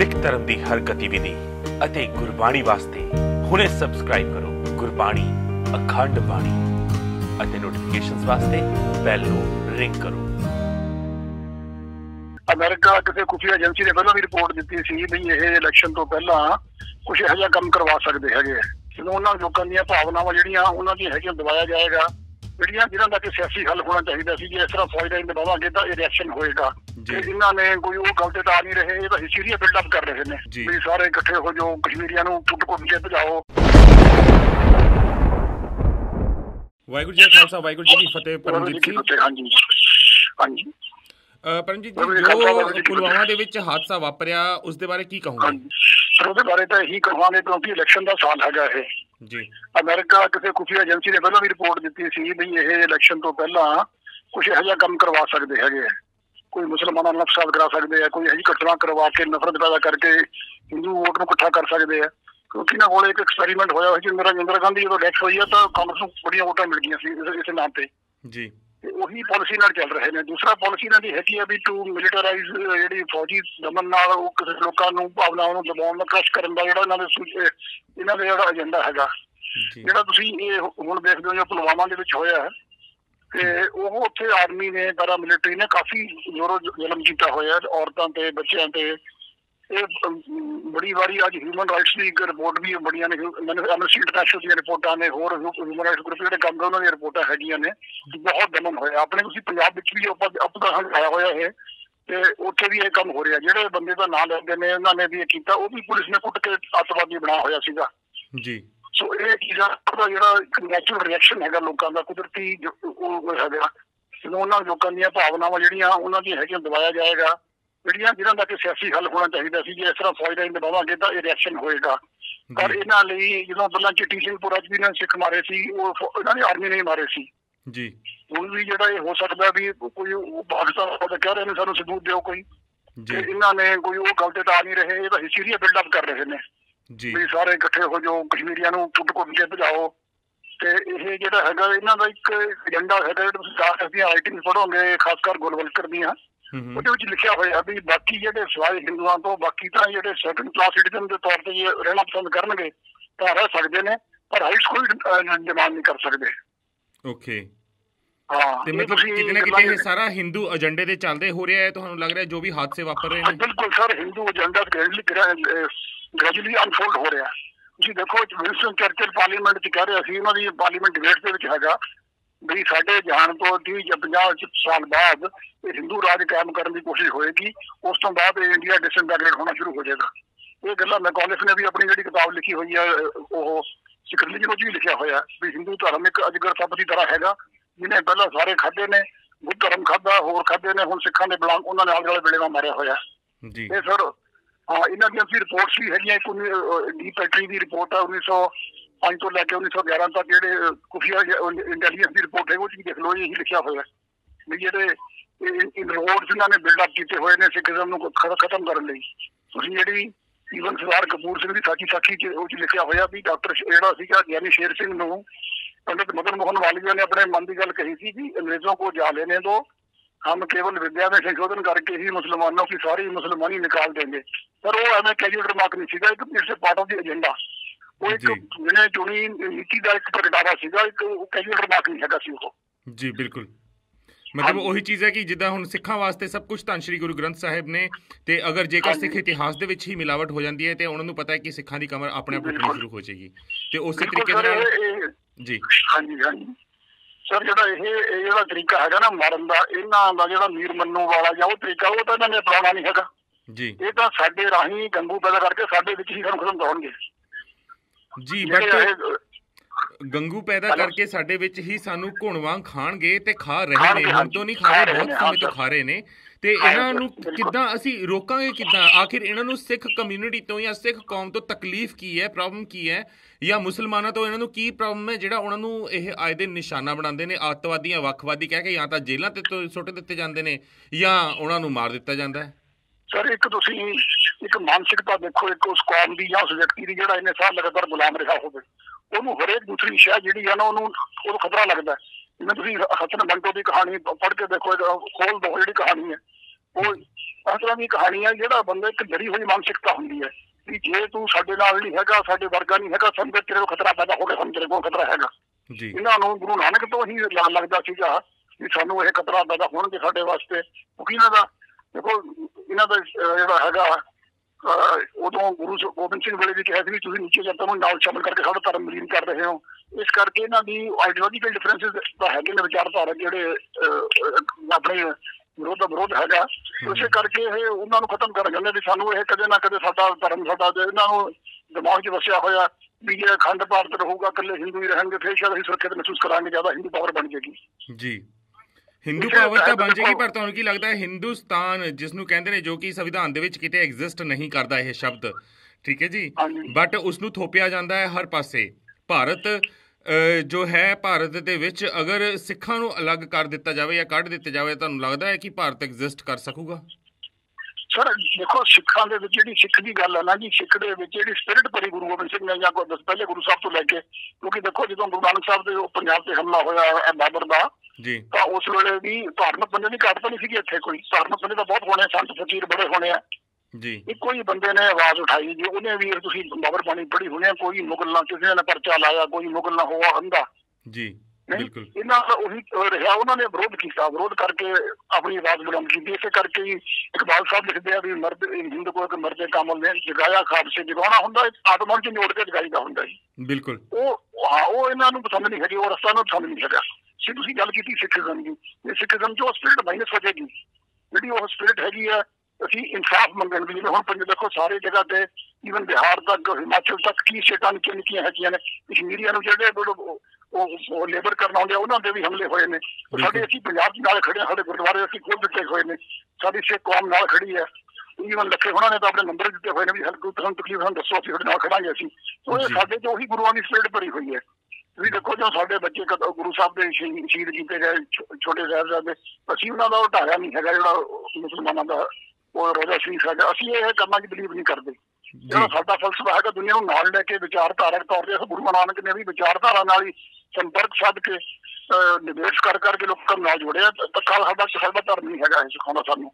ਸਿੱਖ ਧਰਮ ਦੀ ਹਰ ਗਤੀਵਿਧੀ ਅਤੇ ਗੁਰਬਾਣੀ ਵਾਸਤੇ ਹੁਣੇ ਸਬਸਕ੍ਰਾਈਬ ਕਰੋ ਗੁਰਬਾਣੀ, ਅਖੰਡ ਬਾਣੀ ਅਤੇ ਨੋਟੀਫਿਕੇਸ਼ਨਸ ਵਾਸਤੇ ਬੈਲ ਨੂੰ ਰਿੰਗ ਕਰੋ। ਅਮਰੀਕਾ ਕਿਸੇ ਖੁਫੀਆ ਏਜੰਸੀ ਨੇ ਪਹਿਲਾਂ ਵੀ ਰਿਪੋਰਟ ਦਿੱਤੀ ਸੀ ਵੀ ਇਹ ਇਲੈਕਸ਼ਨ ਤੋਂ ਪਹਿਲਾਂ ਕੁਝ ਇਹੋ ਜਿਹਾ ਕੰਮ ਕਰਵਾ ਸਕਦੇ ਹੈਗੇ ਜਦੋਂ ਉਹਨਾਂ ਲੋਕਾਂ ਦੀਆਂ ਭਾਵਨਾਵਾਂ ਜਿਹੜੀਆਂ, ਉਹਨਾਂ ਦੀਆਂ ਹੈਗੀਆਂ, ਦਬਾਇਆ ਜਾਏਗਾ। ਜਿਹੜੀਆਂ ਜਿਨ੍ਹਾਂ ਦਾ ਕਿ ਸਿਆਸੀ ਹੱਲ ਹੋਣਾ ਚਾਹੀਦਾ ਸੀ ਜੇ ਇਸ ਤਰ੍ਹਾਂ ਫੌਜ ਦਾ ਦਬਾਵਾਂਗੇ ਤਾਂ ਇਹ ਰਿਐਕਸ਼ਨ ਹੋਏਗਾ। ਜੀ। ਤੇ ਇਹਨਾਂ ਨੇ ਕੋਈ ਉਹ ਗੱਲ ਤੇ ਤਾਂ ਨਹੀਂ ਰਹੇ ਇਹ ਤਾਂ ਹਿਸਟਰੀ ਬਿਲਡ ਅਪ ਕਰ ਰਹੇ ਨੇ। ਵੀ ਸਾਰੇ ਇਕੱਠੇ ਹੋ ਜਾਓ ਕਸ਼ਮੀਰੀਆਂ ਨੂੰ ਟੁੱਟ ਕੁੱਟ ਕੇ ਭਜਾਓ। ਵਾਹਿਗੁਰੂ ਜੀ ਖਾਲਸਾ ਵਾਹਿਗੁਰੂ ਜੀ ਕੀ ਫਤਿਹ ਪਰਮਜੀਤ ਸਿੰਘ ਹਾਂਜੀ। ਹਾਂਜੀ। ਪਰਮਜੀਤ ਜੀ ਜੀ। ਪੁਲਵਾਮਾ ਦੇ ਵਿੱਚ ਹਾਦਸਾ ਵਾਪਰਿਆ ਉਸ ਦੇ ਬਾਰੇ ਕੀ ਕਹੋਗੇ? ਉਹਦੇ ਬਾਰੇ ਤਾਂ ਇਹੀ ਕਹਾਂਗੇ ਕਿਉਂਕਿ ਇਲੈਕਸ਼ਨ ਦਾ ਸਾਲ ਹੈਗਾ ਇਹ। ਜੀ। ਅਮਰੀਕਾ ਕਿਸੇ ਖੁਫੀਆ ਏਜੰਸੀ ਨੇ ਪਹਿਲਾਂ ਵੀ ਰਿਪੋਰਟ ਦਿੱਤੀ ਸੀ ਵੀ ਇਹ ਇਲੈਕਸ਼ਨ ਤੋਂ ਪਹਿਲਾਂ ਕੁਝ ਇਹੋ ਜਿਹਾ ਕੰਮ ਕਰਵਾ ਸਕਦੇ ਹੈਗੇ ਕੋਈ ਮੁਸਲਮਾਨਾਂ ਨਾਲ ਫਸਾਦ ਕਰਾ ਸਕਦੇ ਆ ਕੋਈ ਇਹੋ ਜਿਹੀ ਘਟਨਾ ਕਰਵਾ ਕੇ ਨਫ਼ਰਤ ਪੈਦਾ ਕਰਕੇ ਹਿੰਦੂ ਵੋਟ ਨੂੰ ਇਕੱਠਾ ਕਰ ਸਕਦੇ ਆ। ਕਿਉਂਕਿ ਨਾ ਕੋਲ ਇੱਕ ਐਕਸਪੈਰੀਮੈਂਟ ਹੋਇਆ ਹੋਇਆ ਸੀ ਇੰਦਰਾ ਗਾਂਧੀ ਜਦੋਂ ਡੈਥ ਹੋਈ ਆ ਤਾਂ ਕਾਂਗਰਸ ਨੂੰ ਬੜੀਆਂ ਵੋਟਾਂ ਮਿਲ ਗਈਆਂ ਸੀ ਇਸ- ਇਸ ਨਾਮ ਤੇ। ਜੀ। ਤੇ ਉਹੀ ਪਾਲਿਸੀ ਨਾਲ ਚੱਲ ਰਹੇ ਨੇ। ਦੂਸਰਾ ਪਾਲਿਸੀ ਇਹਨਾਂ ਦੀ ਹੈਗੀ ਆ ਵੀ ਟੂ ਮਿਲਟਰਾਈਜ਼ ਜਿਹੜੀ ਫੌਜੀ ਦਮਨ ਨਾਲ ਉਹ ਕਿਸੇ ਲੋਕਾਂ ਨੂੰ ਭਾਵਨਾਵਾਂ ਨੂੰ ਦਬਾਉਣ ਦਾ ਕ੍ਰਸ਼ ਕਰਨ ਦਾ ਜਿਹੜਾ ਇਹਨਾਂ ਦੇ ਇਹਨਾਂ ਦਾ ਜਿਹੜਾ ਏਜੰਡਾ ਹੈਗਾ। ਜਿਹੜਾ ਤੁਸੀਂ ਇਹ ਹੁਣ ਦੇਖਦੇ ਹੋ ਜੋ ਪੁਲਵਾਮਾ ਦੇ ਵਿੱਚ ਹੋਇਆ ਹੈ ਤੇ ਉਹ ਉੱਥੇ ਆਰਮੀ ਨੇ ਪੈਰਾ ਮਿਲਟਰੀ ਨੇ ਕਾਫੀ ਜ਼ੋਰੋ ਜ਼ੁਲਮ ਕੀਤਾ ਹੋਇਆ ਔਰਤਾਂ ਤੇ ਬੱਚਿਆਂ ਤੇ ਇਹ ਬੜੀ ਵਾਰੀ ਅੱਜ ਹਿਊਮਨ ਰਾਈਟਸ ਦੀ ਇੱਕ ਰਿਪੋਰਟ ਵੀ ਬੜੀਆਂ ਨੇ ਐਮਨੈਸਟੀ ਇੰਟਰਨੈਸ਼ਨਲ ਦੀਆਂ ਰਿਪੋਰਟਾਂ ਨੇ ਹੋਰ ਹਿਊਮਨ ਰਾਈਟਸ ਗਰੁੱਪ ਜਿਹੜੇ ਕੰਮ ਉਹਨਾਂ ਦੀਆਂ ਰਿਪੋਰਟਾਂ ਹੈਗੀਆਂ ਨੇ ਬਹੁਤ ਦਮਨ ਹੋਇਆ। ਆਪਣੇ ਤੁਸੀਂ ਪੰਜਾਬ ਵਿੱਚ ਵੀ ਅਪਦਾਹਨ ਆਇਆ ਹੋਇਆ ਹੈ ਤੇ ਉੱਥੇ ਵੀ ਇਹ ਕੰਮ ਹੋ ਰਿਹਾ। ਜਿਹੜੇ ਬੰਦੇ ਦਾ ਨਾਂ ਲੈਂਦੇ ਨੇ ਉਹਨਾਂ ਨੇ ਵੀ ਇਹ ਕੀਤਾ। ਉਹ ਵੀ ਪੁਲਿਸ ਨੇ ਕੁੱਟ ਕੇ ਅੱਤਵਾਦੀ ਬਣਾਇਆ ਹੋਇਆ ਸੀਗਾ। ਜੀ। ਸੋ ਇਹ ਚੀਜ਼ਾਂ ਦਾ ਜਿਹੜਾ ਨੈਚੁਰਲ ਰਿਐਕਸ਼ਨ ਹੈਗਾ ਲੋਕਾਂ ਦਾ ਕੁਦਰਤੀ ਉਹ ਹੈਗਾ। ਜਦੋਂ ਉਹਨਾਂ ਲੋਕਾਂ ਦੀਆਂ ਭਾਵਨਾਵਾਂ ਜਿਹੜੀਆਂ ਉਹਨਾਂ ਦੀਆਂ ਹੈਗੀਆਂ ਦਬਾਇਆ ਜਾਏਗਾ। ਜਿਹੜੀਆਂ ਜਿਨ੍ਹਾਂ ਦਾ ਕਿ ਸਿਆਸੀ ਹੱਲ ਹੋਣਾ ਚਾਹੀਦਾ ਸੀ ਜੇ ਇਸ ਤਰ੍ਹਾਂ ਫੌਜ ਦਾ ਦਬਾਵਾਂਗੇ ਤਾਂ ਇਹ ਰਿਐਕਸ਼ਨ ਹੋਏਗਾ। ਪਰ ਇਹਨਾਂ ਲਈ ਜਦੋਂ ਪਹਿਲਾਂ ਚਿੱਟੀ ਸਿੰਘਪੁਰਾ ਚ ਵੀ ਇਹਨਾਂ ਨੇ ਸਿੱਖ ਮਾਰੇ ਸੀ ਉਹ ਇਹਨਾਂ ਨੇ ਆਰਮੀ ਨੇ ਮਾਰੇ ਸੀ। ਜੀ। ਹੁਣ ਵੀ ਜਿਹੜਾ ਇਹ ਹੋ ਸਕਦਾ ਵੀ ਕੋਈ ਉਹ ਪਾਕਿਸਤਾਨ ਵਾਲੇ ਕਹਿ ਰਹੇ ਨੇ ਸਾਨੂੰ ਸਬੂਤ ਦਿਓ ਕੋਈ। ਜੀ। ਇਹਨਾਂ ਨੇ ਕੋਈ ਉਹ ਗੱਲ ਤੇ ਤਾਂ ਨਹੀਂ ਰਹੇ ਇਹ ਤਾਂ ਹਿਸਟਰੀ ਬਿਲਡ ਅਪ ਕਰ ਰਹੇ ਨੇ। ਜੀ। ਵੀ ਸਾਰੇ ਇਕੱਠੇ ਹੋ ਜਾਓ ਕਸ਼ਮੀਰੀਆਂ ਨੂੰ ਟੁੱਟ ਕੁੱਟ ਕੇ ਭਜਾਓ। ਤੇ ਇਹ ਜਿਹੜਾ ਹੈਗਾ ਇਹਨਾਂ ਦਾ ਇੱਕ ਏਜੰਡਾ ਹੈਗਾ ਜਿਹੜਾ ਤੁਸੀਂ ਦਾਸ ਦੀਆਂ ਰਾਈਟਿੰਗ ਪੜੋਗੇ ਖਾਸ ਕਰ ਗੁਲਵਲਕਰ ਦੀਆਂ। ਉਹਦੇ ਵਿੱਚ ਲਿਖਿਆ ਹੋਇਆ ਵੀ ਬਾਕੀ ਜਿਹੜੇ ਸਵਾਏ ਹਿੰਦੂਆਂ ਤੋਂ ਬਾਕੀ ਤਾਂ ਜਿਹੜੇ ਸੈਕੰਡ ਕਲਾਸ ਸਿਟੀਜ਼ਨ ਦੇ ਤੌਰ ਤੇ ਜੇ ਰਹਿਣਾ ਪਸੰਦ ਕਰਨਗੇ ਤਾਂ ਰਹਿ ਸਕਦੇ ਨੇ ਪਰ ਰਾਈਟਸ ਕੋਈ ਡਿਮਾਂਡ ਨਹੀਂ ਕਰ ਸਕਦੇ। ਓਕੇ ਹਾਂ ਤੇ ਮਤਲਬ ਕਿਤੇ ਨਾ ਕਿਤੇ ਇਹ ਸਾਰਾ ਹਿੰਦੂ ਏਜੰਡੇ ਦੇ ਚੱਲਦੇ ਹੋ ਰਿਹਾ ਹੈ ਤੁਹਾਨੂੰ ਲੱਗ ਰਿਹਾ ਜੋ ਵੀ ਹਾਦਸੇ ਵਾਪਰ ਰਹੇ ਨੇ? ਬਿਲਕੁਲ sir Hindu agenda gradually unfold ਹੋ ਰਿਹਾ ਤੁਸੀਂ ਦੇਖੋ ਵਿੰਸਟਨ ਚਰਚਲ ਪਾਰਲੀਮੈਂਟ 'ਚ ਕਹਿ ਰਿਹਾ ਸੀ ਉਹਨਾਂ ਦੀ ਪਾਰਲੀਮੈਂਟ ਡਿਬੇਟ ਦੇ ਵਿੱਚ ਹੈਗਾ ਵੀ ਸਾਡੇ ਜਾਣ ਤੋਂ 30 ਜਾਂ 50 ਸਾਲ ਬਾਅਦ ਇਹ ਹਿੰਦੂ ਰਾਜ ਕਾਇਮ ਕਰਨ ਦੀ ਕੋਸ਼ਿਸ਼ ਹੋਏਗੀ ਉਸ ਤੋਂ ਬਾਅਦ ਇਹ ਇੰਡੀਆ ਡਿਸਇੰਟੀਗ੍ਰੇਟ ਹੋਣਾ ਸ਼ੁਰੂ ਹੋ ਜਾਏਗਾ। ਇਹ ਗੱਲਾਂ ਮੈਕਾਲਿਫ ਨੇ ਵੀ ਆਪਣੀ ਜਿਹੜੀ ਕਿਤਾਬ ਲਿਖੀ ਹੋਈ ਹੈ ਉਹ ਸਿੱਖ ਰਿਲੀਜਨ ਵਿੱਚ ਵੀ ਲਿਖਿਆ ਹੋਇਆ ਵੀ ਹਿੰਦੂ ਧਰਮ ਇੱਕ ਅਜਗਰ ਸੱਪ ਦੀ ਤਰ੍ਹਾਂ ਹੈਗਾ ਜਿਹਨੇ ਪਹਿਲਾਂ ਸਾਰੇ ਖਾਦੇ ਨੇ ਬੁੱਧ ਧਰਮ ਖਾਦਾ ਹੋਰ ਖਾਦੇ ਨੇ ਹੁਣ ਸਿੱਖਾਂ ਦੇ ਬਲਾਂ ਉਹਨਾਂ ਨੇ ਆਲੇ-ਗਾਲੇ ਬੇੜੇ ਮਾਰਿਆ ਹੋਇਆ। ਜੀ। ਇਹ ਸਰ ਹਾਂ ਇਹਨਾਂ ਦੀਆਂ ਵੀ ਰਿਪੋਰਟਸ ਵੀ ਹੈਗੀਆਂ ਇੱਕ ਡੀ ਦੀ ਰਿਪੋਰਟ ਆ 1900 ਅੱਜ ਤੋਂ ਲੈ ਕੇ 1911 ਤੱਕ ਜਿਹੜੇ ਖੁਫੀਆ ਇੰਟੈਲੀਜੈਂਸ ਦੀ ਰਿਪੋਰਟ ਹੈ ਉਹ ਜੀ ਦੇਖ ਲਓ, ਇਹ ਲਿਖਿਆ ਹੋਇਆ ਵੀ ਜਿਹੜੇ ਇਨ ਰੋਡ ਜਿਨ੍ਹਾਂ ਨੇ ਬਿਲਡ ਅਪ ਕੀਤੇ ਹੋਏ ਨੇ ਸਿੱਖਜ਼ਮ ਨੂੰ ਖਤਮ ਕਰਨ ਲਈ। ਤੁਸੀਂ ਜਿਹੜੀ ਈਵਨ ਸਰਦਾਰ ਕਪੂਰ ਸਿੰਘ ਦੀ ਸਾਖੀ ਸਾਖੀ ਉਹ ਚ ਲਿਖਿਆ ਹੋਇਆ ਵੀ ਡਾਕਟਰ ਜਿਹੜਾ ਸੀਗਾ ਗਿਆਨੀ ਸ਼ੇਰ ਸਿੰਘ ਨੂੰ ਪੰਡਿਤ ਮਦਨ ਮੋਹਨ ਮਾਲਵੀਆ ਨੇ ਆਪਣੇ ਮਨ ਦੀ ਗੱਲ ਕਹੀ ਸੀ ਕਿ ਅੰਗਰੇਜ਼ੋਂ ਕੋ ਜਾ ਲੈਣੇ ਦੋ, ਹਮ ਕੇਵਲ विद्या ਦੇ ਸੰਸ਼ੋਧਨ ਕਰਕੇ ਹੀ मुसलमानों की सारी मुसलमानी निकाल देंगे सर वो हमें कैजुअल रिमार्क नहीं सीधा it's part of the agenda ਉਹ ਇੱਕ। ਜਿਹਨੇ ਚੁਣੀ ਨੀਤੀ ਦਾ ਇੱਕ ਪ੍ਰਗਟਾਵਾ ਸੀਗਾ ਇੱਕ ਕੈਜੂਅਲ ਰਿਮਾਰਕ ਨਹੀਂ ਹੈਗਾ ਸੀ ਉਹ ਜੀ ਬਿਲਕੁਲ ਮਤਲਬ। ਉਹੀ ਚੀਜ਼ ਹੈ ਕਿ ਜਿੱਦਾਂ ਹੁਣ ਸਿੱਖਾਂ ਵਾਸਤੇ ਸਭ ਕੁਝ ਤਾਂ ਸ੍ਰੀ ਗੁਰੂ ਗ੍ਰੰਥ ਸਾਹਿਬ ਨੇ ਤੇ ਅਗਰ ਜੇਕਰ। ਸਿੱਖ ਇਤਿਹਾਸ ਦੇ ਵਿੱਚ ਹੀ ਮਿਲਾਵਟ ਹੋ ਜਾਂਦੀ ਹੈ ਤੇ ਉਹਨਾਂ ਨੂੰ ਪਤਾ ਹੈ ਕਿ ਸਿੱਖਾਂ ਦੀ ਕਮਰ ਆਪਣੇ ਆਪ ਉੱਠਣੀ। ਸ਼ੁਰੂ ਹੋ ਜਾਏਗੀ ਤੇ ਉਸੇ ਤਰੀਕੇ ਨਾਲ ਜੀ ਹਾਂਜੀ ਹਾਂਜੀ ਸਰ ਜਿਹੜਾ ਇਹ ਇਹ ਜਿਹੜਾ ਤਰੀਕਾ ਹੈਗਾ ਨਾ ਮਾਰਨ ਦਾ ਇਹਨਾਂ ਦਾ ਜਿਹੜਾ ਮੀਰ ਮੰਨੂ ਵਾਲਾ ਜਾਂ ਉਹ ਤਰੀਕਾ ਉਹ ਤਾਂ ਇਹਨਾਂ ਨੇ ਅਪਣਾਉਣਾ ਨਹੀਂ ਹੈਗਾ ਜੀ ਇਹ ਤਾਂ ਸਾਡੇ ਰਾਹੀਂ ਗੰਗੂ ਪੈਦਾ ਕਰਕੇ ਸਾਡੇ ਵਿੱਚ ਹੀ ਸਾਨੂੰ ਖਤਮ ਕਰਾਉਣਗੇ ਜੀ ਬਟ ਗੰਗੂ ਪੈਦਾ। ਕਰਕੇ ਸਾਡੇ ਵਿੱਚ ਹੀ ਸਾਨੂੰ ਘੁਣ ਵਾਂਗ ਖਾਣਗੇ ਤੇ ਖਾ ਰਹੇ ਨੇ ਹੁਣ। ਤੋਂ ਨਹੀਂ ਖਾ ਰਹੇ ਬਹੁਤ ਸਮੇਂ ਤੋਂ। ਖਾ ਰਹੇ ਨੇ ਤੇ ਇਹਨਾਂ ਨੂੰ। ਕਿੱਦਾਂ ਅਸੀਂ ਰੋਕਾਂਗੇ ਕਿੱਦਾਂ ਆਖਿਰ ਇਹਨਾਂ ਨੂੰ ਸਿੱਖ ਕਮਿਊਨਿਟੀ ਤੋਂ ਜਾਂ ਸਿੱਖ ਕੌਮ ਤੋਂ ਤਕਲੀਫ ਕੀ ਹੈ ਪ੍ਰੋਬਲਮ ਕੀ ਹੈ ਜਾਂ ਮੁਸਲਮਾਨਾਂ ਤੋਂ ਇਹਨਾਂ ਨੂੰ ਕੀ ਪ੍ਰੋਬਲਮ ਹੈ ਜਿਹੜਾ ਉਹਨਾਂ ਨੂੰ ਇਹ ਆਏ ਦਿਨ ਨਿਸ਼ਾਨਾ ਬਣਾਉਂਦੇ ਨੇ ਅੱਤਵਾਦੀਆਂ ਵੱਖਵਾਦੀ ਕਹਿ ਕੇ ਜਾਂ ਤਾਂ ਜੇਲ੍ਹਾਂ ਤੋਂ ਸੁੱਟ ਦਿੱਤੇ ਜਾਂਦੇ ਨੇ ਜਾਂ ਉਹਨਾਂ ਨੂੰ ਮਾਰ ਦਿੱਤਾ ਜਾਂਦਾ ਹੈ ਸਰ ਇੱਕ ਤੁਸੀਂ ਇੱਕ ਮਾਨਸਿਕਤਾ ਦੇਖੋ ਇੱਕ ਉਸ ਕੌਮ ਦੀ ਜਾਂ ਉਸ ਵਿਅਕਤੀ ਦੀ ਜਿਹੜਾ ਇੰਨੇ ਸਾਲ ਲਗਾਤਾਰ ਗੁਲਾਮ ਰਿਹਾ ਹੋਵੇ ਉਹਨੂੰ ਹਰੇਕ ਦੂਸਰੀ ਸ਼ੈ ਜਿਹੜੀ ਆ ਨਾ ਉਹਨੂੰ ਉਹਨੂੰ ਖਤਰਾ ਲੱਗਦਾ। ਜਿਵੇਂ ਤੁਸੀਂ ਹਸਨ ਬੰਟੋ ਦੀ ਕਹਾਣੀ ਪੜ੍ਹ ਕੇ ਦੇਖੋ ਖੋਲ ਦੋ ਜਿਹੜੀ ਕਹਾਣੀ ਹੈ। ਉਹ ਇਸ ਤਰ੍ਹਾਂ ਦੀ ਕਹਾਣੀ ਹੈ ਜਿਹੜਾ ਬੰਦਾ ਇੱਕ ਡਰੀ ਹੋਈ ਮਾਨਸਿਕਤਾ ਹੁੰਦੀ ਹੈ ਵੀ ਜੇ ਤੂੰ ਸਾਡੇ ਨਾਲ ਨਹੀਂ ਹੈਗਾ ਸਾਡੇ ਵਰਗਾ ਨਹੀਂ ਹੈਗਾ ਸਾਨੂੰ ਤਾਂ ਤੇਰੇ ਕੋਲ ਖਤਰਾ ਪੈਦਾ ਹੋ ਗਿਆ ਤੇਰੇ ਕੋਲ ਖਤਰਾ ਹੈਗਾ। ਜੀ। ਇਹਨਾਂ ਨੂੰ ਗੁਰੂ ਨਾਨਕ ਤੋਂ ਹੀ ਲੱਗਦਾ ਸੀਗਾ ਵੀ ਸਾਨੂੰ ਇਹ ਖਤਰਾ ਪੈਦਾ ਹੋਣਗੇ ਸਾਡੇ ਵਾਸਤੇ ਕਿਉਂਕਿ ਇਹਨਾਂ ਦਾ ਦੇਖੋ ਇਹਨਾਂ ਦਾ ਜਿਹੜਾ ਹੈਗਾ ਉਦੋਂ ਗੁਰੂ ਗੋਬਿੰਦ ਸਿੰਘ ਵੇਲੇ ਵੀ ਕਿਹਾ ਸੀ ਵੀ ਤੁਸੀਂ ਨੀਚੇ ਜਨਤਾ ਨੂੰ ਨਾਲ ਸ਼ਾਮਲ ਕਰਕੇ ਸਾਡਾ ਧਰਮ ਮਲੀਨ ਕਰ ਰਹੇ ਹੋ। ਇਸ ਕਰਕੇ ਇਹਨਾਂ ਦੀ ਆਈਡੀਓਲੋਜੀਕਲ ਡਿਫਰੈਂਸਸ ਤਾਂ ਹੈਗੇ ਨੇ ਵਿਚਾਰਧਾਰਾ ਜਿਹੜੇ ਆਪਣੇ ਵਿਰੋਧ ਦਾ ਵਿਰੋਧ ਹੈਗਾ। ਉਸੇ ਕਰਕੇ ਇਹ ਉਹਨਾਂ ਨੂੰ ਖਤਮ ਕਰ ਜਾਂਦੇ ਵੀ ਸਾਨੂੰ ਇਹ ਕਦੇ ਨਾ ਕਦੇ ਸਾਡਾ ਧਰਮ ਸਾਡਾ ਜੇ ਇਹਨਾਂ ਨੂੰ ਦਿਮਾਗ 'ਚ ਵਸਿਆ ਹੋਇਆ ਵੀ ਜੇ ਅਖੰਡ ਭਾਰਤ ਰਹੂਗਾ ਇਕੱਲੇ ਹਿੰਦੂ ਹੀ ਰਹਿਣਗੇ ਫਿਰ ਸ਼ਾਇਦ ਅਸੀਂ ਸੁਰੱਖਿਅਤ ਮਹਿਸੂਸ ਕਰਾਂਗੇ ਜ਼ਿਆਦਾ ਹਿੰਦੂ ਪਾਵਰ ਬਣ ਜਾਏਗੀ ਜੀ। ਹਿੰਦੂ ਪਾਵਰ ਤਾਂ ਬਣ ਦੇਖੋ- ਪਰ ਤੁਹਾਨੂੰ ਕੀ ਲੱਗਦਾ ਹੈ ਹਿੰਦੁਸਤਾਨ ਜਿਸ ਨੂੰ ਕਹਿੰਦੇ ਨੇ ਜੋ ਕਿ ਸੰਵਿਧਾਨ ਦੇ ਵਿੱਚ ਕਿਤੇ ਐਗਜ਼ਿਸਟ ਨਹੀਂ ਕਰਦਾ ਇਹ ਸ਼ਬਦ? ਠੀਕ ਹੈ ਜੀ। ਬਟ ਉਸ ਨੂੰ ਥੋਪਿਆ ਜਾਂਦਾ ਹੈ ਹਰ ਪਾਸੇ। ਭਾਰਤ ਜੋ ਹੈ ਭਾਰਤ ਦੇ ਵਿੱਚ ਅਗਰ ਸਿੱਖਾਂ ਨੂੰ ਅਲੱਗ ਕਰ ਦਿੱਤਾ ਜਾਵੇ ਜਾਂ ਕੱਢ ਦਿੱਤੇ ਜਾਵੇ ਤੁਹਾਨੂੰ ਲੱਗਦਾ ਹੈ ਕਿ ਭਾਰਤ ਐਗਜ਼ਿਸਟ ਕਰ ਸਕੂਗਾ? ਸਰ ਦੇਖੋ ਸਿੱਖਾਂ ਦੇ ਵਿੱਚ ਜਿਹੜੀ ਸਿੱਖ ਦੀ ਗੱਲ ਹੈ ਨਾ ਜੀ ਸਿੱਖ ਦੇ ਵਿੱਚ ਜਿਹੜੀ ਸਪਿਰਿਟ ਭਰੀ ਗੁਰੂ ਗੋਬਿੰਦ ਸਿੰਘ ਨੇ ਜਾਂ ਕੋਈ ਦਸ ਪਹਿਲੇ ਗੁਰੂ ਸਾਹਿਬ ਤੋਂ ਲੈ ਕੇ ਕਿਉਂਕਿ ਦੇਖੋ ਜਦੋਂ ਗੁਰੂ ਨਾਨਕ ਸਾਹਿਬ ਦੇ ਪੰਜਾਬ ਤੇ ਹਮਲਾ ਹੋਇਆ ਹੈ ਬਾਬਰ ਦਾ ਜੀ। ਤਾਂ ਉਸ ਵੇਲੇ ਵੀ ਧਾਰਮਿਕ ਬੰਦੇ ਦੀ ਘਾਟ ਤਾਂ ਨਹੀਂ ਸੀਗੀ ਇੱਥੇ ਕੋਈ। ਧਾਰਮਿਕ ਬੰਦੇ ਤਾਂ ਬਹੁਤ ਹੋਣੇ ਸੰਤ ਫਕੀਰ ਬੜੇ ਹੋਣੇ ਆ। ਜੀ। ਇੱਕੋ ਹੀ ਬੰਦੇ ਨੇ ਆਵਾਜ਼ ਉਠਾਈ ਜੀ ਉਹਨੇ ਵੀ ਤੁਸੀਂ ਬਾਬਰ ਬਾਣੀ ਪੜ੍ਹੀ ਹੋਣੀ ਕੋਈ ਮੁਗਲ ਨਾ ਕਿਸੇ ਨੇ ਪਰਚਾ ਲਾਇਆ ਕੋਈ ਮੁਗਲ ਨਾ ਹੋਆ ਅੰਦਾ ਜੀ। ਬਿਲਕੁਲ। ਇਹਨਾਂ ਦਾ ਉਹੀ ਰਿਹਾ ਉਹਨਾਂ ਨੇ ਵਿਰੋਧ ਕੀਤਾ। ਵਿਰੋਧ ਕਰਕੇ ਆਪਣੀ ਆਵਾਜ਼ ਬੁਲੰਦ ਕੀਤੀ। ਇਸੇ ਕਰਕੇ ਹੀ ਇਕਬਾਲ ਸਾਹਿਬ ਲਿਖਦੇ ਆ ਵੀ ਮਰਦ ਹਿੰਦ ਕੋ ਇੱਕ ਮਰਦੇ ਕਾਮਲ ਨੇ ਜਗਾਇਆ ਖਾਬ ਸੇ ਜਗਾਉਣਾ ਹੁੰਦਾ ਆਤਮਾ ਚ ਨਿੋੜ ਕੇ ਜਗਾਈਦਾ ਹੁੰਦਾ ਜੀ। ਬਿਲਕੁਲ। ਉਹ ਹਾਂ ਉਹ ਇਹਨਾਂ ਨੂੰ ਪਸੰਦ ਨਹੀਂ ਹੈਗੀ ਉਹ ਰਸਤਾ ਨੂੰ ਪਸੰਦ ਨਹੀਂ ਹੈਗਾ। ਸੀ ਤੁਸੀਂ ਗੱਲ ਕੀਤੀ ਸਿੱਖੀਜ਼ਮ ਦੀ। ਇਹ ਸਿੱਖੀਜ਼ਮ ਜੋ ਸਪਿਰਿਟ ਮਾਈਨਸ ਹੋ ਜਾਏਗੀ। ਜਿਹੜੀ ਉਹ ਸਪਿਰਿਟ ਹੈਗੀ ਆ ਅਸੀਂ ਇਨਸਾਫ ਮੰਗਣ ਦੀ ਹੁਣ ਪੰਜ ਦੇਖੋ ਸਾਰੇ ਜਗ੍ਹਾ ਤੇ ਈਵਨ ਬਿਹਾਰ ਤੱਕ ਹਿਮਾਚਲ ਤੱਕ ਕੀ ਸਟੇਟਾਂ ਨਿੱਕੀਆਂ ਨਿੱਕੀਆਂ ਹੈਗੀਆਂ ਨੇ ਕਸ਼ਮੀਰੀਆਂ ਨੂੰ ਜਿਹੜੇ ਉਹ- ਲੇਬਰ ਕਰਨ ਆਉਂਦੇ ਆ ਉਹਨਾਂ ਦੇ ਵੀ ਹਮਲੇ ਹੋਏ ਨੇ। ਸਾਡੇ ਅਸੀਂ ਪੰਜਾਬ ਦੇ ਨਾਲ ਖੜੇ ਸਾਡੇ ਗੁਰਦੁਆਰੇ ਅਸੀਂ ਖੋਲ ਦਿੱਤੇ ਹੋਏ ਨੇ। ਸਾਡੀ ਸਿੱਖ ਕੌਮ ਨਾਲ ਖੜੀ ਹੈ ਈਵਨ ਲੱਖੇ ਹੋਣਾ ਨੇ ਤਾਂ ਆਪਣੇ ਨੰਬਰ ਦਿੱਤੇ ਹੋਏ ਨੇ ਵੀ ਹਲਕੂ ਤੁਹਾਨੂੰ ਤਕਲੀਫ ਸਾਨੂੰ ਦੱਸੋ ਅਸੀਂ ਤੁਹਾਡੇ ਨਾਲ ਖੜਾਂਗੇ ਅਸੀਂ। ਸੋ ਇਹ ਜੀ। ਸਾਡੇ ਚ ਉਹੀ ਗੁਰੂਆਂ ਦੀ ਸਪਿਰਿਟ ਭਰੀ ਹੋਈ ਹੈ। ਤੁਸੀਂ ਦੇਖੋ ਜੋ ਸਾਡੇ ਬੱਚੇ ਕਦੋਂ ਗੁਰੂ ਸਾਹਿਬ ਦੇ ਸ਼ਹੀ- ਸ਼ਹੀਦ ਕੀਤੇ ਗਏ ਛੋਟੇ ਸਾਹਿਬਜ਼ਾਦੇ ਅਸੀਂ ਉਹਨਾਂ ਦਾ ਉਹ ਢਾਇਆ ਨਹੀਂ ਹੈਗਾ ਜਿਹੜਾ ਮੁਸਲਮਾਨਾਂ ਦਾ ਉਹ ਰੋਜ਼ਾ ਸ਼ਰੀਫ ਹੈਗਾ। ਅਸੀਂ ਇਹ ਕੰਮਾਂ 'ਚ ਬਲੀਵ ਨਹੀਂ ਕਰਦੇ। ਜਿਹੜਾ ਸਾਡਾ ਫਲਸਫਾ ਹੈਗਾ ਦੁਨੀਆ ਨੂੰ ਨਾਲ ਲੈ ਕੇ ਵਿਚਾਰਧਾਰਕ ਤੌਰ ਤੇ ਗੁਰੂ ਨਾਨਕ ਨੇ ਵੀ ਵਿਚਾਰਧਾਰਾ ਨਾਲ ਹੀ ਸੰਪਰਕ ਸਾਧ ਕੇ ਨਿਵੇਸ਼ ਕਰ ਕਰਕੇ ਲੋਕਾਂ ਨਾਲ ਜੋੜਿਆ। ਤਾਂ ਕੱਲ ਸਾਡਾ ਸਾਡਾ ਧਰਮ ਨਹੀਂ ਹੈਗਾ ਇਹ ਸਿਖਾਉਂਦਾ ਸਾਨੂੰ।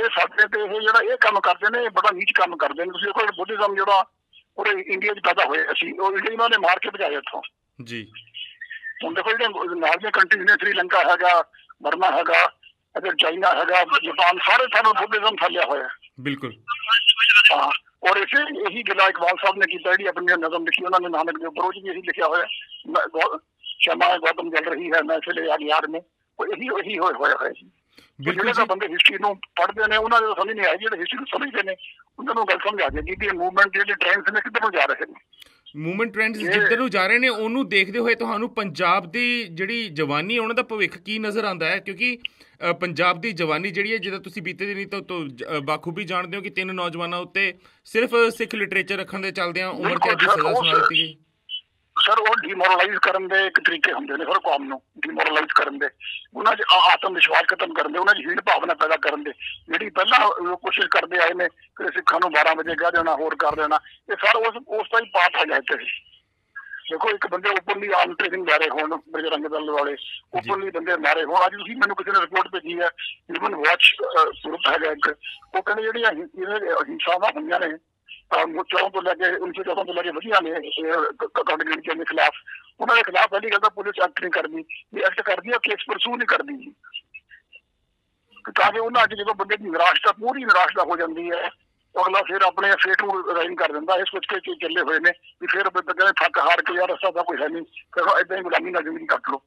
ਇਹ ਸਾਡੇ ਤੇ ਇਹ ਜਿਹੜਾ ਇਹ ਕੰਮ ਕਰਦੇ ਨੇ ਇਹ ਬੜਾ ਨੀਚ ਕੰਮ ਕਰਦੇ ਨੇ। ਤੁਸੀਂ ਦੇਖੋ ਬੁੱਧਿਜ਼ਮ ਜਿਹੜਾ ਉਹਦੇ ਇੰਡੀਆ 'ਚ ਪੈਦਾ ਹੋਇਆ ਸੀ ਉਹ ਇੰਡੀਆ ਇਹਨਾਂ ਨੇ ਮਾਰ ਕੇ ਭਜਾਇਆ ਇੱਥੋਂ। ਜੀ। ਹੁਣ ਦੇਖੋ ਜਿਹੜੇ ਨਾਲ ਦੀਆਂ ਕੰਟਰੀਜ਼ ਨੇ ਸ੍ਰੀਲੰਕਾ ਹੈਗਾ ਬਰਮਾ ਹੈਗਾ ਅਗਰ ਚਾਈਨਾ ਹੈਗਾ ਜਾਪਾਨ ਸਾਰੇ ਥਾਂ ਬੁੱਧਿਜ਼ਮ ਫੈਲਿਆ ਹੋਇਆ। ਬਿਲਕੁਲ। ਹਾਂ। ਔਰ ਇਸੇ ਇਹੀ ਗਿਲਾ ਇਕਬਾਲ ਸਾਹਿਬ ਨੇ ਕੀਤਾ ਜਿਹੜੀ ਆਪਣੀ ਨਜ਼ਮ ਲਿਖੀ ਉਹਨਾਂ ਨੇ ਨਾਨਕ ਦੇ ਉੱਪਰ ਉਹ 'ਚ ਵੀ ਇਹੀ ਲਿਖਿਆ ਹੋਇਆ ਮੈਂ ਗੌ- ਸ਼ਮਾ ਗੌਤਮ ਜਲ ਰਹੀ ਹੈ ਮੈਂ ਚਲੇ ਯਾਰ ਯਾਰ में ਉਹ ਇਹੀ ਇਹੀ ਹੋਇਆ ਹੋਇਆ ਹੈ ਜੀ ਬਿਲਕੁਲ ਜਿਹੜੇ ਤਾਂ ਜੀ ਬੰਦੇ ਹਿਸਟਰੀ ਨੂੰ ਪੜ੍ਹਦੇ ਨੇ ਉਹਨਾਂ ਦੇ ਸਮਝ ਨਹੀਂ ਆਈ ਜਿਹੜੇ ਹਿਸਟਰੀ ਨੂੰ ਸਮਝਦੇ ਨੇ ਉਹਨਾਂ ਨੂੰ ਗੱਲ ਸਮਝ ਆ ਜਾਏਗੀ ਕਿ ਇਹ ਮੂਵਮੈਂਟ ਜਿਹੜੇ ਟ੍ਰੈਂਡਸ ਨੇ ਕਿੱਧਰ ਨੂੰ ਜਾ ਰਹੇ ਨੇ ਮੂਵਮੈਂਟ ਟ੍ਰੈਂਡਸ ਜਿੱਧਰ ਨੂੰ ਜਾ ਰਹੇ ਨੇ ਉਹਨੂੰ ਦੇਖਦੇ ਹੋਏ ਤੁਹਾਨੂੰ ਪੰਜਾਬ ਦੀ ਜਿਹੜੀ ਜਵਾਨੀ ਉਹਨਾਂ ਦਾ ਭਵਿੱਖ ਕੀ ਨਜ਼ਰ ਆਉਂਦਾ ਹੈ? ਕਿਉਂਕਿ ਪੰਜਾਬ ਦੀ ਜਵਾਨੀ ਜਿਹੜੀ ਹੈ ਜਿਹਦਾ ਤੁਸੀਂ ਬੀਤੇ ਦਿਨੀ ਤੋਂ ਬਾਖੂਬੀ ਜਾਣਦੇ ਹੋ ਕਿ ਤਿੰਨ ਨੌਜਵਾਨਾਂ ਉੱਤੇ ਸਿਰਫ ਸਿੱਖ ਲਿਟਰੇਚਰ ਰੱਖਣ ਦੇ ਚੱਲਦਿਆਂ ਉਮਰ ਕੈਦ ਦੀ ਸਜ਼ਾ ਸੁਣਾ ਦਿੱਤੀ ਗਈ। ਸਰ ਉਹ ਡਿਮੋਰਲਾਈਜ਼ ਕਰਨ ਦੇ ਇੱਕ ਤਰੀਕੇ ਹੁੰਦੇ ਨੇ ਹਰ ਕੌਮ ਨੂੰ ਡਿਮੋਰਲਾਈਜ਼ ਕਰਨ ਦੇ। ਉਹਨਾਂ 'ਚ ਆ- ਆਤਮ ਵਿਸ਼ਵਾਸ ਖਤਮ ਕਰਨ ਦੇ ਉਹਨਾਂ 'ਚ ਹੀਣ ਭਾਵਨਾ ਪੈਦਾ ਕਰਨ ਦੇ। ਜਿਹੜੀ ਪਹਿਲਾਂ ਕੋਸ਼ਿਸ਼ ਕਰਦੇ ਆਏ ਨੇ ਕਿ ਸਿੱਖਾਂ ਨੂੰ 12 ਵਜੇ ਕਹਿ ਦੇਣਾ ਹੋਰ ਕਰ ਦੇਣਾ ਇਹ ਸਾਰਾ ਉਸ ਉਸ ਦਾ ਹੀ ਪਾਰਟ ਹੈਗਾ ਇੱਥੇ ਦੇਖੋ ਇੱਕ ਬੰਦੇ ਓਪਨਲੀ ਆਮ ਟ੍ਰੇਨਿੰਗ ਲੈ ਰਹੇ ਹੋਣ ਬਜਰੰਗ ਦਲ ਵਾਲੇ। ਓਪਨਲੀ ਬੰਦੇ ਮਾਰੇ ਹੋਣ। ਅੱਜ ਤੁਸੀਂ ਮੈਨੂੰ ਕਿਸੇ ਨੇ ਰਿਪੋਰਟ ਭੇਜੀ ਹੈ ਹਿਊਮਨ ਵਾਚ ਗਰੁੱਪ ਹੈਗਾ ਇੱਕ। ਉਹ ਕਹਿੰਦੇ ਜਿਹੜੀਆਂ ਹਿੰਸਾਵਾਂ ਹੋਈਆਂ ਨੇ ਮੁੱਚੋਂ ਤੋਂ ਲੈ ਕੇ 1914 ਤੋਂ ਲੈ ਕੇ ਵਧੀਆ ਨੇ ਕੰਟੀਨੈਂਟ ਦੇ ਖਿਲਾਫ। ਉਹਨਾਂ ਦੇ ਖਿਲਾਫ ਪਹਿਲੀ ਗੱਲ ਤਾਂ ਪੁਲਿਸ ਐਕਟ ਨਹੀਂ ਕਰਦੀ ਜੇ ਐਕਟ ਕਰਦੀ ਹੈ ਕੇਸ ਪਰਸੂ ਜੀ ਕਿ ਉਹਨਾਂ ਅੱਜ ਜਦੋਂ ਬੰਦੇ ਦੀ ਨਿਰਾਸ਼ਤਾ, ਪੂਰੀ ਨਿਰਾਸ਼ਤਾ ਹੋ ਜਾਂਦੀ ਹੈ, ਅਗਲਾ ਫਿਰ ਆਪਣੇ ਫੇਟ ਨੂੰ ਰਾਈਨ ਕਰ ਦਿੰਦਾ, ਇਹ ਸੋਚ ਕੇ ਚੱਲੇ ਹੋਏ ਨੇ, ਵੀ ਫਿਰ ਬੰਦਾ ਕਹਿੰਦੇ ਥੱਕ ਹਾਰ ਕੇ ਯਾਰ ਰਸਤਾ ਤਾਂ ਕੋਈ ਹੈ ਨਹੀਂ, ਫਿਰ ਇਦਾਂ ਹੀ ਗੁਲਾਮੀ ਨਾਲ ਜ਼ਿੰਦਗੀ ਕੱਟ ਲਓ।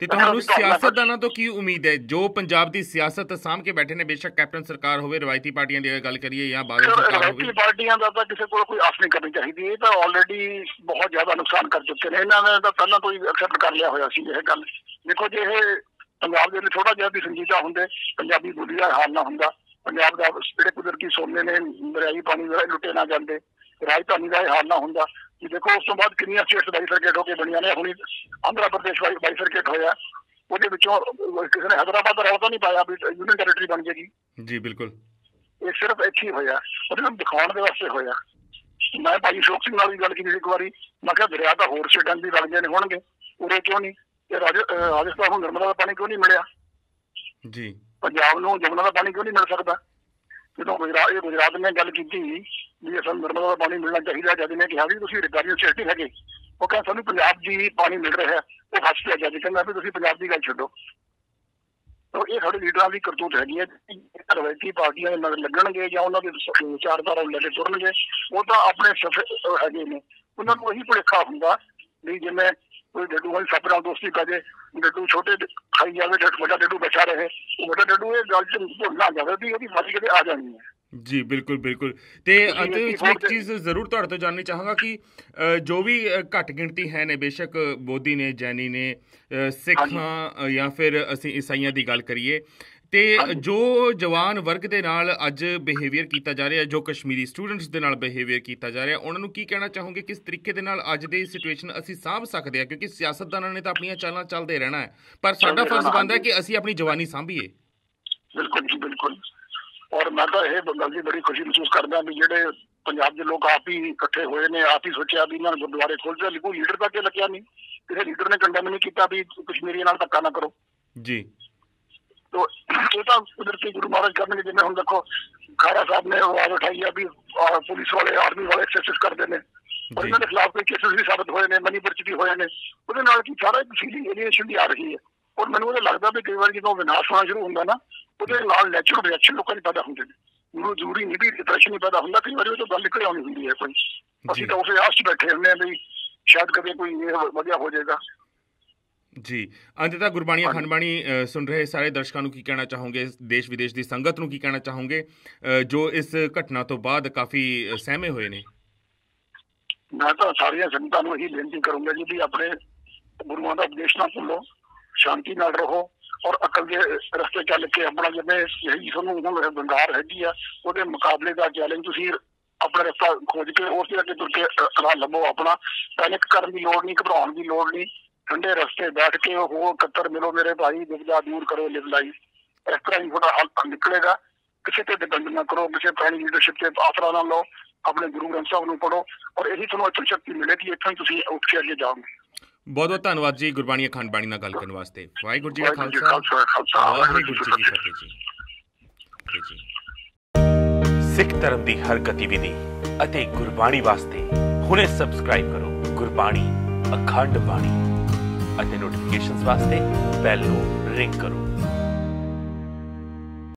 ਤੇ ਤੁਹਾਨੂੰ ਸਿਆਸਤਦਾਨਾਂ ਤੋਂ ਕੀ ਉਮੀਦ ਹੈ? ਜੋ ਪੰਜਾਬ ਦੀ ਸਿਆਸਤ ਸਾਂਭ ਕੇ ਬੈਠੇ ਨੇ ਬੇਸ਼ੱਕ ਕੈਪਟਨ ਸਰਕਾਰ ਹੋਵੇ ਰਵਾਇਤੀ ਪਾਰਟੀਆਂ ਦੀ ਗੱਲ ਕਰੀਏ ਜਾਂ ਬਾਦਲ ਸਰ ਸਰਕਾਰ ਰਵਾਇਤੀ ਹੋਵੇ। ਪਾਰਟੀਆਂ ਦਾ ਤਾਂ ਕਿਸੇ ਕੋਲ ਕੋਈ ਆਸ ਨਹੀਂ ਕਰਨੀ ਚਾਹੀਦੀ। ਇਹ ਤਾਂ ਆਲਰੇਡੀ ਬਹੁਤ ਜ਼ਿਆਦਾ ਨੁਕਸਾਨ ਕਰ ਚੁੱਕੇ ਨੇ। ਇਹਨਾਂ ਨੇ ਤਾਂ ਪਹਿਲਾਂ ਤੋਂ ਹੀ ਐਕਸੈਪਟ ਕਰ ਲਿਆ ਹੋਇਆ ਸੀ ਇਹ ਗੱਲ। ਦੇਖੋ ਜੇ ਇਹ ਪੰਜਾਬ ਦੇ ਲਈ ਥੋੜਾ ਜਿਹਾ ਵੀ ਸੰਜੀਦਾ ਹੁੰਦੇ ਪੰਜਾਬੀ ਬੋਲੀ ਦਾ ਹਾਲ ਨਾ ਹੁੰਦਾ ਪੰਜਾਬ ਦਾ ਜਿਹੜੇ ਕੁਦਰਤੀ ਸੋਨੇ ਨੇ ਦਰਿਆਈ ਪਾਣੀ ਦਾ ਲੁੱਟੇ ਨਾ ਜਾਂਦੇ ਰਾਜਧਾਨੀ ਦਾ ਹਾਲ ਨਾ ਹੁੰਦਾ ਕਿ ਦੇਖੋ ਉਸ ਤੋਂ ਬਾਅਦ ਕਿੰਨੀਆਂ ਸਟੇਟਸ ਬਾਈਫਰਕੇਟ ਹੋ ਕੇ ਬਣੀਆਂ ਨੇ। ਹੁਣੀ ਆਂਧਰਾ ਪ੍ਰਦੇਸ਼ ਬਾਈਫਰਕੇਟ ਹੋਇਆ। ਉਹਦੇ ਵਿੱਚੋਂ ਕਿਸੇ ਨੇ ਹੈਦਰਾਬਾਦ ਦਾ ਰੌਲਾ ਨਹੀਂ ਪਾਇਆ ਵੀ ਯੂਨੀਅਨ ਟੈਰੀਟਰੀ ਬਣ ਜਾਏਗੀ ਜੀ ਬਿਲਕੁਲ। ਇਹ ਸਿਰਫ ਇੱਥੇ ਹੋਇਆ। ਉਹਦੇ ਨੂੰ ਦਿਖਾਉਣ ਦੇ ਵਾਸਤੇ ਹੋਇਆ। ਮੈਂ ਭਾਈ ਸ਼ੋਕ ਸਿੰਘ ਨਾਲ ਵੀ ਗੱਲ ਕੀਤੀ ਇੱਕ ਵਾਰੀ। ਮੈਂ ਕਿਹਾ ਦਰਿਆ ਤਾਂ ਹੋਰ ਸਟੇਟਾਂ ਵੀ ਲੱਗਦੇ ਨੇ ਹੋਣਗੇ। ਉਰੇ ਕਿਉਂ ਨਹੀਂ? ਤੇ ਰਾਜਸਥਾਨ ਨੂੰ ਨਰਮਦਾ ਦਾ ਪਾਣੀ ਕਿਉਂ ਨਹੀਂ ਮਿਲਿਆ? ਜੀ। ਪੰਜਾਬ ਨੂੰ ਜਮਨਾ ਦਾ ਪਾਣੀ ਕਿਉਂ ਨਹੀਂ ਮਿਲ ਸਕਦਾ? ਜਦੋਂ ਗੁਜਰਾਤ ਇਹ ਗੁਜਰਾਤ ਨੇ ਗੱਲ ਕੀਤੀ ਵੀ ਸਾਨੂੰ ਨਰਮਦਾ ਦਾ ਪਾਣੀ ਮਿਲਣਾ ਚਾਹੀਦਾ ਜਦ ਨੇ ਕਿਹਾ ਵੀ ਤੁਸੀਂ ਰਿਕਾਰਡੀਅਨ ਸਟੇਟ ਹੈਗੇ, ਉਹ ਕਹਿੰਦਾ ਸਾਨੂੰ ਪੰਜਾਬ ਦੀ ਪਾਣੀ ਮਿਲ ਰਿਹਾ ਉਹ ਫਸ ਗਿਆ ਜਦ ਕਹਿੰਦਾ ਵੀ ਤੁਸੀਂ ਪੰਜਾਬ ਦੀ ਗੱਲ ਛੱਡੋ। ਤਾਂ ਇਹ ਸਾਡੇ ਲੀਡਰਾਂ ਦੀ ਕਰਤੂਤ ਹੈਗੀ ਹੈ। ਰਵਾਇਤੀ ਪਾਰਟੀਆਂ ਦੇ ਮਗਰ ਲੱਗਣਗੇ ਜਾਂ ਉਹਨਾਂ ਦੇ ਵਿਚਾਰਧਾਰਾ ਲੈ ਕੇ ਤੁਰਨਗੇ, ਉਹ ਤਾਂ ਆਪਣੇ ਸਫੇ ਹੈਗੇ ਨੇ। ਉਹਨਾਂ ਨੂੰ ਇਹੀ ਭੁਲੇਖਾ ਹੁੰਦਾ ਵੀ ਜਿਵੇਂ ਕੋਈ ਡੱਡੂ ਵਾਲੀ ਸੱਪ ਨਾਲ ਦੋਸਤੀ ਕਰੇ ਡੱਡੂ ਛੋਟੇ ਖਾਈ ਜਾਵੇ ਤੇ ਵੱਡਾ ਡੱਡੂ ਬਚਾ ਰਹੇ, ਉਹ ਵੱਡਾ ਡੱਡੂ ਇਹ ਗੱਲ ਚ ਭੁੱਲ ਨਾ ਜਾਵੇ ਵੀ ਉਹਦੀ ਫਾਸੀ ਕਦੇ ਆ ਜਾਣੀ ਹੈ। ਜੀ ਬਿਲਕੁਲ ਬਿਲਕੁਲ। ਤੇ ਅਤੇ ਵਿੱਚ ਮੈਂ ਇੱਕ ਚੀਜ਼ ਜ਼ਰੂਰ ਤੁਹਾਡੇ ਤੋਂ ਜਾਣਨੀ ਚਾਹਾਂਗਾ ਕਿ ਜੋ ਵੀ ਘੱਟ ਗਿਣਤੀ ਹੈ ਨੇ ਬੇਸ਼ੱਕ ਬੋਧੀ ਨੇ ਜੈਨੀ ਨੇ ਸਿੱਖਾਂ ਜਾਂ ਫਿਰ ਅਸੀਂ ਈਸਾਈਆਂ ਦੀ ਗੱਲ ਕਰੀਏ ਤੇ। ਜੋ ਜਵਾਨ ਵਰਗ ਦੇ ਨਾਲ ਅੱਜ ਬਿਹੇਵੀਅਰ ਕੀਤਾ ਜਾ ਰਿਹਾ ਜੋ ਕਸ਼ਮੀਰੀ ਸਟੂਡੈਂਟਸ ਦੇ ਨਾਲ ਬਿਹੇਵੀਅਰ ਕੀਤਾ ਜਾ ਰਿਹਾ ਉਹਨਾਂ ਨੂੰ ਕੀ ਕਹਿਣਾ ਚਾਹੋਗੇ? ਕਿਸ ਤਰੀਕੇ ਦੇ ਨਾਲ ਅੱਜ ਦੀ ਸਿਚੁਏਸ਼ਨ ਅਸੀਂ ਸਾਂਭ ਸਕਦੇ ਹਾਂ? ਕਿਉਂਕਿ ਸਿਆਸਤਦਾਨਾਂ ਨੇ ਤਾਂ ਆਪਣੀਆਂ ਚਾਲਾਂ ਚੱਲਦੇ ਰਹਿਣਾ ਹੈ। ਪਰ ਸਾਡਾ ਫਰਜ਼ ਬਣਦਾ ਹੈ। ਕਿ ਅਸੀਂ ਆਪਣੀ ਜਵਾਨੀ ਸਾਂਭੀਏ। ਬਿਲਕੁਲ ਜੀ ਬਿਲਕੁਲ। ਔਰ ਮੈਂ ਤਾਂ ਇਹ ਗੱਲ ਦੀ ਬੜੀ ਖੁਸ਼ੀ ਮਹਿਸੂਸ ਕਰਦਾ ਵੀ ਜਿਹੜੇ ਪੰਜਾਬ ਦੇ ਲੋਕ ਆਪ ਹੀ ਇਕੱਠੇ ਹੋਏ ਨੇ ਆਪ ਹੀ ਸੋਚਿਆ ਵੀ ਇਹਨਾਂ ਨੇ ਗੁਰਦੁਆਰੇ ਖੋਲ੍ਹਦੇ ਲਿਖੋ ਲੀਡਰ ਤਾਂ ਅੱਗੇ ਲੱਗਿਆ ਨਹੀਂ? ਕਿਸੇ ਲੀਡਰ ਨੇ ਕੰਡੈਮ ਨਹੀਂ ਕੀਤਾ ਵੀ ਕਸ਼ਮੀਰੀਆਂ ਨਾਲ ਧੱਕਾ ਨਾ ਕਰੋ। ਜੀ। ਤੋ ਇਹ ਤਾਂ ਕੁਦਰਤੀ ਗੁਰੂ ਮਹਾਰਾਜ ਕਰਨਗੇ ਜਿਵੇਂ ਹੁਣ ਦੇਖੋ ਖਾਰਾ ਸਾਹਿਬ ਨੇ ਆਵਾਜ਼ ਉਠਾਈ ਆ ਵੀ ਪੁਲਿਸ ਵਾਲੇ ਆਰਮੀ ਵਾਲੇ ਐਕਸੈਸਿਸ ਕਰਦੇ ਨੇ। ਜੀ। ਇਹਨਾਂ ਦੇ ਖਿਲਾਫ ਕੋਈ ਕੇਸਸ ਵੀ ਸਾਬਤ ਹੋਏ ਨੇ ਮਨੀਪੁਰ ਚ ਵੀ ਹੋਏ ਨੇ। ਉਹਦੇ ਨਾਲ ਕੀ ਸਾਰਾ ਇੱਕ ਫੀਲਿੰਗ ਏਲੀਏਸ਼ਨ ਦੀ ਆ ਰਹੀ ਹੈ। ਔਰ ਮੈਨੂੰ ਉਹਦਾ ਲੱਗਦਾ ਵੀ ਕਈ ਵਾਰ ਜਦੋਂ ਵਿਨਾਸ਼ ਹੋਣਾ ਸ਼ੁਰੂ ਹੁੰਦਾ ਨਾ ਉਹਦੇ ਨਾਲ ਨੈਚੁਰਲ ਰਿਐਕਸ਼ਨ ਲੋਕਾਂ ਦੇ ਪੈਦਾ ਹੁੰਦੇ ਨੇ। ਉਹਨੂੰ ਜ਼ਰੂਰੀ ਨਹੀਂ ਵੀ ਡਿਪਰੈਸ਼ਨ ਹੀ ਪੈਦਾ ਹੁੰਦਾ ਕਈ ਵਾਰੀ ਉਹ ਤੋਂ ਗੱਲ ਨਿਕਲ ਆਉਣੀ ਹੁੰਦੀ ਹੈ ਕੋਈ। ਅਸੀਂ ਤਾਂ ਉਸੇ ਆਸ 'ਚ ਬੈਠੇ ਹੁੰਦੇ ਹਾਂ ਵੀ ਸ਼ਾਇਦ ਕਦੇ ਕੋਈ ਇਹ ਵਧੀਆ ਹੋ ਜਾਏਗਾ। ਜੀ। ਅੰਤਿਤਾ ਗੁਰਬਾਣੀ ਹਾਂਜੀ। ਅਖੰਡ ਬਾਣੀ ਅ, ਸੁਣ ਰਹੇ ਸਾਰੇ ਦਰਸ਼ਕਾਂ ਨੂੰ ਕੀ ਕਹਿਣਾ ਚਾਹੋਗੇ? ਦੇਸ਼ ਵਿਦੇਸ਼ ਦੀ ਸੰਗਤ ਨੂੰ ਕੀ ਕਹਿਣਾ ਚਾਹੋਗੇ? ਜੋ ਇਸ ਘਟਨਾ ਤੋਂ ਬਾਅਦ ਕਾਫੀ ਸਹਿਮੇ ਹੋਏ ਨੇ। ਮੈਂ ਤਾਂ ਸਾਰੀਆਂ ਸੰਗਤਾਂ ਨੂੰ ਇਹੀ ਬੇਨਤੀ ਕਰੂੰਗਾ ਜੀ ਵੀ ਆਪਣੇ ਗੁਰੂਆਂ ਦਾ ਉਪਦੇਸ਼ ਨਾ ਭੁੱਲੋ ਸ਼ਾਂਤੀ ਨਾਲ ਰਹੋ। ਔਰ ਅਕਲ ਦੇ ਰਸਤੇ ਚੱਲ ਕੇ ਆਪਣਾ ਜਿਵੇਂ ਇਹੀ ਤੁਹਾਨੂੰ ਹੁਣ ਬੰਗਾਰ ਹੈਗੀ ਆ, ਉਹਦੇ ਮੁਕਾਬਲੇ ਦਾ ਚੈਲੰਜ ਤੁਸੀਂ ਆਪਣਾ ਰਸਤਾ ਖੋਜ ਕੇ ਉਸ ਦੇ ਅੱਗੇ ਤੁਰ ਕੇ ਰਾਹ ਲੱਭੋ ਆਪਣਾ। ਪੈਨਿਕ ਕਰਨ ਦੀ ਲੋੜ ਨਹੀਂ, ਘਬਰਾਉਣ ਦੀ ਲੋੜ ਨਹੀਂ। ਠੰਡੇ ਰਸਤੇ ਬੈਠ ਕੇ ਹੋ ਕੱਤਰ ਮਿਲੋ ਮੇਰੇ ਭਾਈ ਦਿਵਜਾ ਦੂਰ ਕਰੋ ਲਿਵਲਾਈ ਇਸ ਤਰ੍ਹਾਂ ਹੀ ਤੁਹਾਡਾ ਹੱਲ ਨਿਕਲੇਗਾ। ਕਿਸੇ ਤੇ ਡਿਪੈਂਡ ਨਾ ਕਰੋ, ਕਿਸੇ ਪੁਰਾਣੀ ਲੀਡਰਸ਼ਿਪ ਤੇ ਆਸਰਾ ਨਾ ਲਓ। ਆਪਣੇ ਗੁਰੂ ਗ੍ਰੰਥ ਸਾਹਿਬ ਨੂੰ ਪੜੋ ਔਰ ਇਹੀ ਤੁਹਾਨੂੰ ਇੱਥੋਂ ਸ਼ਕਤੀ ਮਿਲੇਗੀ, ਇੱਥੋਂ ਹੀ ਤੁਸੀਂ ਉੱਠ ਕੇ ਅੱਗੇ ਜਾਓਗੇ। ਬਹੁਤ ਬਹੁਤ ਧੰਨਵਾਦ ਜੀ ਗੁਰਬਾਣੀ ਅਖੰਡ ਬਾਣੀ ਨਾਲ ਗੱਲ ਕਰਨ ਵਾਸਤੇ। ਵਾਹਿਗੁਰੂ ਜੀ ਕਾ ਖਾਲਸਾ ਵਾਹਿਗੁਰੂ ਜੀ ਕੀ ਫਤਿਹ ਜੀ। ਸਿੱਖ ਧਰਮ ਦੀ ਹਰ ਗਤੀਵਿਧੀ ਅਤੇ ਗੁਰਬਾਣੀ ਵਾਸਤੇ ਹੁਣੇ ਸਬਸਕ੍ਰਾਈਬ ਕਰੋ ਗੁਰਬਾਣੀ ਅਖੰਡ ਬਾਣੀ ਅਤੇ ਨੋਟੀਫਿਕੇਸ਼ਨਸ ਵਾਸਤੇ ਬੈਲ ਨੂੰ ਰਿੰਗ ਕਰੋ।